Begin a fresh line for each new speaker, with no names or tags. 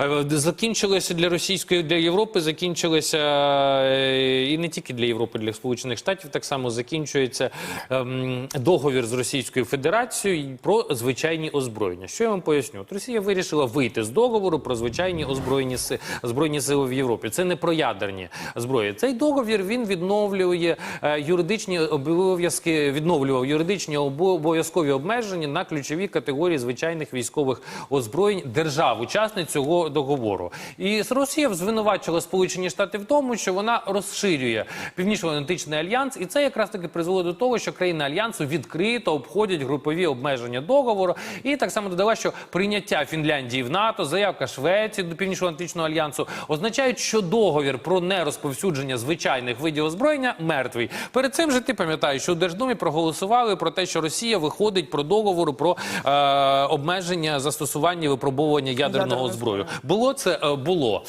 Е, Закінчилося для російської для Європи, закінчилося е, і не тільки для Європи, для Сполучених Штатів так само закінчується ем, договір з Російською Федерацією про звичайні озброєння. Що я вам поясню? От Росія вирішила вийти з договору про звичайні озброєні збройні сили в Європі. Це не про ядерні зброї. Цей договір він відновлює е, юридичні обов'язки, відновлював юридичні обов'язкові обмеження на ключові категорії звичайних військових озброєнь держав, учасниць цього договору. І Росія звинувачила Сполучені Штати в тому, що вона розширює північно-атлантичний альянс, і це якраз таки призвело до того, що країни альянсу відкрито обходять групові обмеження договору. І так само додала, що прийняття Фінляндії в НАТО, заявка Швеції до північно-атлантичного альянсу означають, що договір про нерозповсюдження звичайних видів озброєння мертвий. Перед цим же ти пам'ятаєш, що у Держдумі проголосували про те, що Росія виходить про договору про е, обмеження застосування випробовування ядерного зброю. Було це Е, було.